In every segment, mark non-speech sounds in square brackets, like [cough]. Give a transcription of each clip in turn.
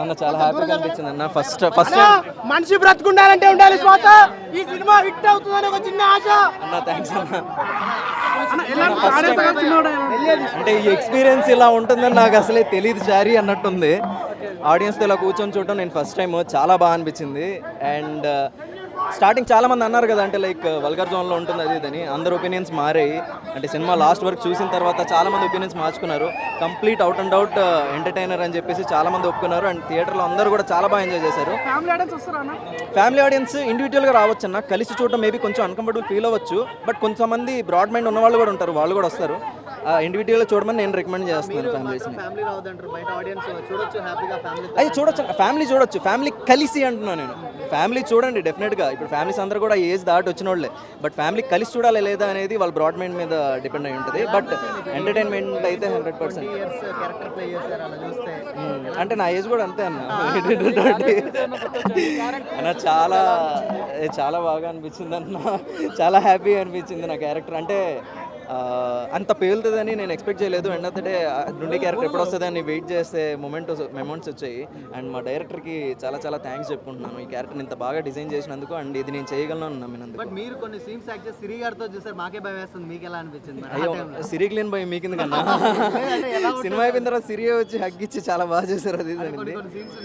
అన్న చాలా హ్యాపీగా అనిపించింది అన్న. ఫస్ట్ ఫస్ట్ మనిషి బ్రతుకుండాలంటే ఉండాలి శ్వాస. ఈ సినిమా హిట్ అవుతుందని ఒక చిన్న ఆశ. అన్న థ్యాంక్స్ అన్న? అంటే ఈ ఎక్స్పీరియన్స్ ఇలా ఉంటుందని నాకు అసలే తెలియదు చారీ అన్నట్టుంది. ఆడియన్స్తో ఇలా కూర్చొని చూడటం నేను ఫస్ట్ టైం చాలా బాగా అనిపించింది. అండ్ స్టార్టింగ్ చాలా మంది అన్నారు కదా అంటే లైక్ వల్గర్ జోన్లో ఉంటుంది అది ఇదని అందరు ఒపీనియన్స్ మారాయి. అంటే సినిమా లాస్ట్ వరకు చూసిన తర్వాత చాలా మంది ఒపీనియన్స్ మార్చుకున్నారు complete out and out entertainer అని చెప్పేసి చాలా మంది ఒప్పుకున్నారు అండ్ థియేటర్లో అందరూ కూడా చాలా బాగా ఎంజాయ్ చేశారు. ఫ్యామిలీ ఆడియన్స్ ఇండివిజువల్గా రావచ్చు అన్న కలిసి చూడటం మేబీ కొంచెం అన్కంఫర్టబుల్ ఫీల్ అవ్వచ్చు. బట్ కొంతమంది బ్రాడ్ మైండ్ ఉన్న వాళ్ళు కూడా ఉంటారు. వాళ్ళు కూడా వస్తారు. ఇండివిజువల్గా చూడమని నేను రికమెండ్ చేస్తున్నాను ఫ్యామిలీస్ని ఫ్యామిలీ రావద్దంటారు బయట ఆడియన్స్ చూడొచ్చు హ్యాపీగా ఫ్యామిలీ అది చూడొచ్చు ఫ్యామిలీ చూడొచ్చు ఫ్యామిలీ కలిసి అంటున్నాను నేను. ఫ్యామిలీ చూడండి డెఫినెట్గా ఇప్పుడు ఫ్యామిలీస్ అందరూ కూడా ఏజ్ దాటి వచ్చిన వాళ్ళే బట్ ఫ్యామిలీ కలిసి చూడాలి లేదా అనేది వాళ్ళ బ్రాడ్ మైండ్ మీద డిపెండ్ అయి ఉంటుంది. బట్ ఎంటర్టైన్మెంట్ అయితే hundred percent years character play చేశారు అలా చూస్తే అంటే నా ఏజ్ కూడా అంతే అన్న. [laughs] అన్న చాలా చాలా బాగా అనిపించింది? అన్న [laughs] చాలా హ్యాపీగా అనిపించింది నా క్యారెక్టర్ అంటే అంత పేలుతుందని నేను ఎక్స్పెక్ట్ చేయలేదు. అండ్ ఆఫ్ ద డే నుండి క్యారెక్టర్ ఎప్పుడు వస్తుందని వెయిట్ చేస్తే మొమెంట్ మెమెంట్స్ వచ్చాయి. అండ్ మా డైరెక్టర్కి చాలా చాలా థ్యాంక్స్ చెప్పుకుంటున్నాను. ఈ క్యారెక్టర్ని ఇంత బాగా డిజైన్ చేసినందుకు అండ్ ఇది నేను చేయగలను నమ్మినందుకు. బట్ మీరు కొన్ని సీన్స్ యాక్ట్ చేసి సిరి గారితో చూసారు మాకే భయం వేస్తుంది. మీకు ఎలా అనిపించింది? అయ్యో సిరి క్లీన్ పోయి మీకు కన్నా సినిమా అయిపోయిన తర్వాత సిరి వచ్చి హగ్ ఇచ్చి చాలా బాగా చేశారు అది.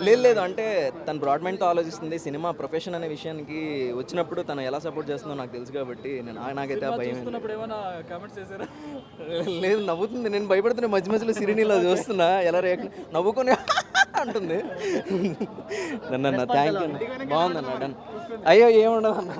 లేదు లేదు. అంటే తను బ్రాడ్ మైండ్తో ఆలోచిస్తుంది. సినిమా ప్రొఫెషన్ అనే విషయానికి వచ్చినప్పుడు తను ఎలా సపోర్ట్ చేస్తుందో నాకు తెలుసు కాబట్టి నేను నాకైతే భయం లేదు నవ్వుతుంది. నేను భయపడుతున్నా మధ్య మధ్యలో సిరిని ఇలా చూస్తున్నా. ఎలా రియాక్ట్ నవ్వుకొని [laughs] అంటుంది. నన్ను థ్యాంక్ యూ బాగుందన్న డన్ అయ్యో ఏముండదు అన్న